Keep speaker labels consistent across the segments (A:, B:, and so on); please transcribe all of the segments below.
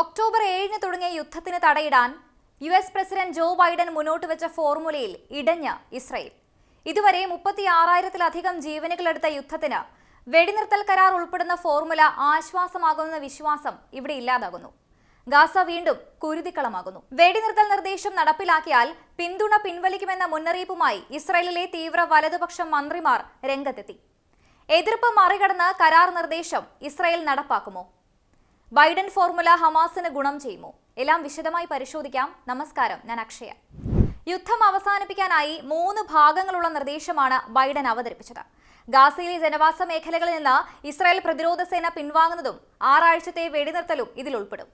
A: October ഏഴിന് തുടങ്ങിയ യുദ്ധത്തിന് തടയിടാൻ U S president Joe Biden മുന്നോട്ട് വെച്ച ഫോർമുലയിൽ ഇടഞ്ഞ ഇസ്രയേൽ. ഇതുവരെ മുപ്പത്തി ആറായിരത്തിലധികം ജീവനുകളെടുത്ത യുദ്ധത്തിന് വെടിനിർത്തൽ കരാർ ഉൾപ്പെടുന്ന ഫോർമുല ആശ്വാസമാകുമെന്ന വിശ്വാസം ഇവിടെ ഇല്ലാതാകുന്നു. ഗാസ വീണ്ടും കുരുതിക്കളമാകുന്നു. വെടിനിർത്തൽ നിർദ്ദേശം നടപ്പിലാക്കിയാൽ പിന്തുണ പിൻവലിക്കുമെന്ന മുന്നറിയിപ്പുമായി ഇസ്രായേലിലെ തീവ്ര വലതുപക്ഷ മന്ത്രിമാർ രംഗത്തെത്തി. എതിർപ്പ് മറികടന്ന് കരാർ നിർദ്ദേശം ഇസ്രായേൽ നടപ്പാക്കുമോ? ബൈഡൻ ഫോർമുല ഹമാസിന് ഗുണം ചെയ്യുമോ? എല്ലാം വിശദമായി പരിശോധിക്കാം. നമസ്കാരം. ഞാൻ അക്ഷയ. യുദ്ധം അവസാനിപ്പിക്കാനായി മൂന്ന് ഭാഗങ്ങളുള്ള നിർദ്ദേശമാണ് ബൈഡൻ അവതരിപ്പിച്ചത്. ഗാസയിലെ ജനവാസ മേഖലകളിൽ നിന്ന് ഇസ്രായേൽ പ്രതിരോധ സേന പിൻവാങ്ങുന്നതും ആറാഴ്ചത്തെ വെടിനിർത്തലും ഇതിൽ ഉൾപ്പെടും.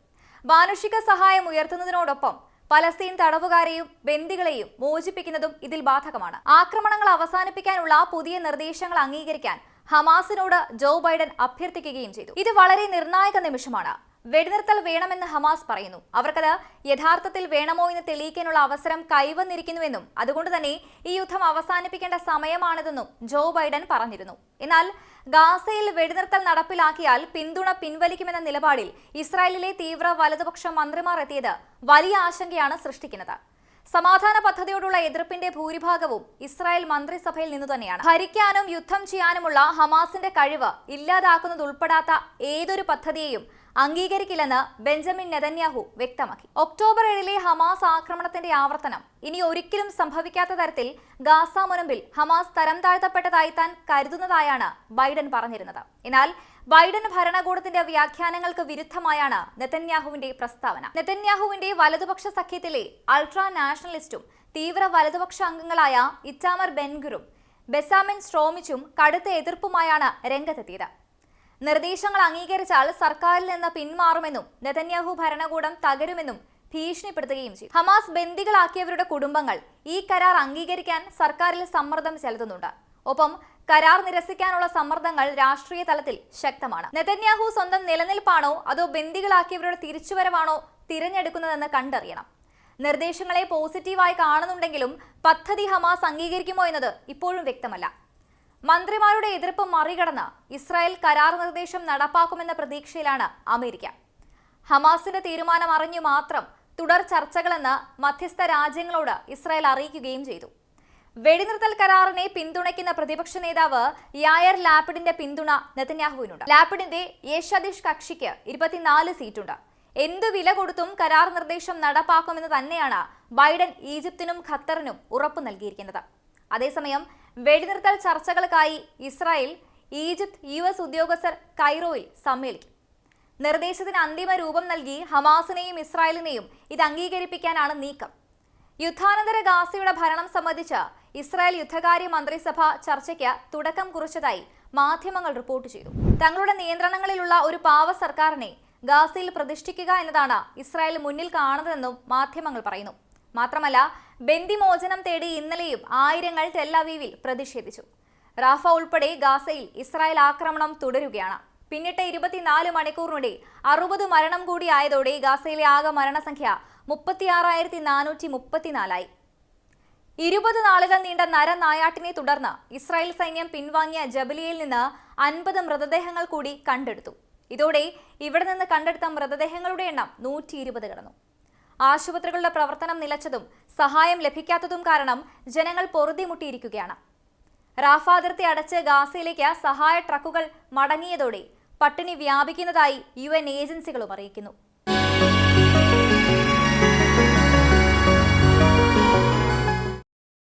A: മാനുഷിക സഹായം ഉയർത്തുന്നതിനോടൊപ്പം പലസ്തീൻ തടവുകാരെയും ബന്ദികളെയും മോചിപ്പിക്കുന്നതും ഇതിൽ ബാധകമാണ്. ആക്രമണങ്ങൾ അവസാനിപ്പിക്കാനുള്ള പുതിയ നിർദ്ദേശങ്ങൾ അംഗീകരിക്കാൻ ഹമാസിനോട് ജോ ബൈഡൻ അഭ്യർത്ഥിക്കുകയും ചെയ്തു. ഇത് വളരെ നിർണായക നിമിഷമാണ്. വെടിനിർത്തൽ വേണമെന്ന് ഹമാസ് പറയുന്നു. അവർക്കത് യഥാർത്ഥത്തിൽ വേണമോ എന്ന് തെളിയിക്കാനുള്ള അവസരം കൈവന്നിരിക്കുന്നുവെന്നും അതുകൊണ്ട് തന്നെ ഈ യുദ്ധം അവസാനിപ്പിക്കേണ്ട സമയമാണിതെന്നും ജോ ബൈഡൻ പറഞ്ഞിരുന്നു. എന്നാൽ ഗാസയിൽ വെടിനിർത്തൽ നടപ്പിലാക്കിയാൽ പിന്തുണ പിൻവലിക്കുമെന്ന നിലപാടിൽ ഇസ്രായേലിലെ തീവ്ര വലതുപക്ഷ മന്ത്രിമാർ എത്തിയത് വലിയ ആശങ്കയാണ് സൃഷ്ടിക്കുന്നത്. സമാധാന പദ്ധതിയോടുള്ള എതിർപ്പിന്റെ ഭൂരിഭാഗവും ഇസ്രായേൽ മന്ത്രിസഭയിൽ നിന്നു തന്നെയാണ്. ഭരിക്കാനും യുദ്ധം ചെയ്യാനുമുള്ള ഹമാസിന്റെ കഴിവ് ഇല്ലാതാക്കുന്നതുൾപ്പെടാത്ത ഏതൊരു പദ്ധതിയെയും അംഗീകരിക്കില്ലെന്ന് ബെഞ്ചമിൻ നെതന്യാഹു വ്യക്തമാക്കി. ഒക്ടോബർ ഏഴിലെ ഹമാസ് ആക്രമണത്തിന്റെ ആവർത്തനം ഇനി ഒരിക്കലും സംഭവിക്കാത്ത തരത്തിൽ ഗാസ മുനമ്പിൽ ഹമാസ് തരം താഴ്ത്തപ്പെട്ടതായി താൻ കരുതുന്നതായാണ് ബൈഡൻ പറഞ്ഞിരുന്നത്. എന്നാൽ ബൈഡൻ ഭരണകൂടത്തിന്റെ വ്യാഖ്യാനങ്ങൾക്ക് വിരുദ്ധമായാണ് നെതന്യാഹുവിന്റെ പ്രസ്താവന. നെതന്യാഹുവിന്റെ വലതുപക്ഷ സഖ്യത്തിലെ അൾട്രാ നാഷണലിസ്റ്റും തീവ്ര വലതുപക്ഷ അംഗങ്ങളായ ഇറ്റാമർ ബെൻഗുറും ബെസാമിൻ സ്ട്രോമിച്ചും കടുത്ത എതിർപ്പുമായാണ് രംഗത്തെത്തിയത്. നിർദ്ദേശങ്ങൾ അംഗീകരിച്ചാൽ സർക്കാരിൽ നിന്ന് പിന്മാറുമെന്നും നെതന്യാഹു ഭരണകൂടം തകരുമെന്നും ഭീഷണിപ്പെടുത്തുകയും ചെയ്തു. ഹമാസ് ബന്ദികളാക്കിയവരുടെ കുടുംബങ്ങൾ ഈ കരാർ അംഗീകരിക്കാൻ സർക്കാരിൽ സമ്മർദ്ദം ചെലുത്തുന്നുണ്ട്. ഒപ്പം കരാർ നിരസിക്കാനുള്ള സമ്മർദ്ദങ്ങൾ രാഷ്ട്രീയ തലത്തിൽ ശക്തമാണ്. നെതന്യാഹു സ്വന്തം നിലനിൽപ്പാണോ അതോ ബന്ദികളാക്കിയവരുടെ തിരിച്ചുവരവാണോ തിരഞ്ഞെടുക്കുന്നതെന്ന് കണ്ടറിയണം. നിർദ്ദേശങ്ങളെ പോസിറ്റീവായി കാണുന്നുണ്ടെങ്കിലും പദ്ധതി ഹമാസ് അംഗീകരിക്കുമോ എന്നത് ഇപ്പോഴും വ്യക്തമല്ല. മന്ത്രിമാരുടെ എതിർപ്പ് മറികടന്ന് ഇസ്രായേൽ കരാർ നിർദ്ദേശം നടപ്പാക്കുമെന്ന പ്രതീക്ഷയിലാണ് അമേരിക്ക. ഹമാസിന്റെ തീരുമാനം അറിഞ്ഞു മാത്രം തുടർ ചർച്ചകളെന്ന് മധ്യസ്ഥ രാജ്യങ്ങളോട് ഇസ്രായേൽ അറിയിക്കുകയും ചെയ്തു. വെടിനിർത്തൽ കരാറിനെ പിന്തുണയ്ക്കുന്ന പ്രതിപക്ഷ നേതാവ് യായർ ലാപ്പിഡിന്റെ പിന്തുണ നെതന്യാഹുവിനുണ്ട്. ലാപ്പിഡിന്റെ യേശാദിഷ് കക്ഷിക്ക് ഇരുപത്തിനാല് സീറ്റുണ്ട്. എന്തു വില കൊടുത്തും കരാർ നിർദ്ദേശം നടപ്പാക്കുമെന്ന് തന്നെയാണ് ബൈഡൻ ഈജിപ്തിനും ഖത്തറിനും ഉറപ്പു നൽകിയിരിക്കുന്നത്. അതേസമയം വെടിനിർത്തൽ ചർച്ചകൾക്കായി ഇസ്രായേൽ ഈജിപ്ത് യു എസ് ഉദ്യോഗസ്ഥർ കൈറോയിൽ സമ്മേളിക്കും. നിർദ്ദേശത്തിന് അന്തിമ രൂപം നൽകി ഹമാസിനെയും ഇസ്രായേലിനെയും ഇത് അംഗീകരിപ്പിക്കാനാണ് നീക്കം. യുദ്ധാനന്തര ഗാസയുടെ ഭരണം സംബന്ധിച്ച് ഇസ്രായേൽ യുദ്ധകാര്യ മന്ത്രിസഭ ചർച്ചയ്ക്ക് തുടക്കം കുറിച്ചതായി മാധ്യമങ്ങൾ റിപ്പോർട്ട് ചെയ്തു. തങ്ങളുടെ നിയന്ത്രണങ്ങളിലുള്ള ഒരു പാവ സർക്കാരിനെ ഗാസയിൽ പ്രതിഷ്ഠിക്കുക എന്നതാണ് ഇസ്രായേൽ മുന്നിൽ കാണുന്നതെന്നും മാധ്യമങ്ങൾ പറയുന്നു. മാത്രമല്ല ബന്ദിമോചനം തേടി ഇന്നലെയും ആയിരങ്ങൾ ടെല്ലവീവിൽ പ്രതിഷേധിച്ചു. റാഫ ഉൾപ്പെടെ ഗാസയിൽ ഇസ്രായേൽ ആക്രമണം തുടരുകയാണ്. പിന്നിട്ട ഇരുപത്തിനാല് മണിക്കൂറിനിടെ അറുപത് മരണം കൂടി ആയതോടെ ഗാസയിലെ ആകെ മരണസംഖ്യ മുപ്പത്തിയാറായിരത്തി നാനൂറ്റി മുപ്പത്തിനാലായി ഇരുപത് നാളുകൾ നീണ്ട നരനായാട്ടിനെ തുടർന്ന് ഇസ്രായേൽ സൈന്യം പിൻവാങ്ങിയ ജബലിയയിൽ നിന്ന് അൻപത് മൃതദേഹങ്ങൾ കൂടി കണ്ടെടുത്തു. ഇതോടെ ഇവിടെ നിന്ന് കണ്ടെടുത്ത മൃതദേഹങ്ങളുടെ എണ്ണം നൂറ്റി ഇരുപത് കടന്നു. ആശുപത്രികളുടെ പ്രവർത്തനം നിലച്ചതും സഹായം ലഭിക്കാത്തതും കാരണം ജനങ്ങൾ പൊറുതിമുട്ടിയിരിക്കുകയാണ്. റാഫ അതിർത്തി അടച്ച് ഗാസയിലേക്ക് സഹായ ട്രക്കുകൾ മടങ്ങിയതോടെ പട്ടിണി വ്യാപിക്കുന്നതായി യു ഏജൻസികളും അറിയിക്കുന്നു.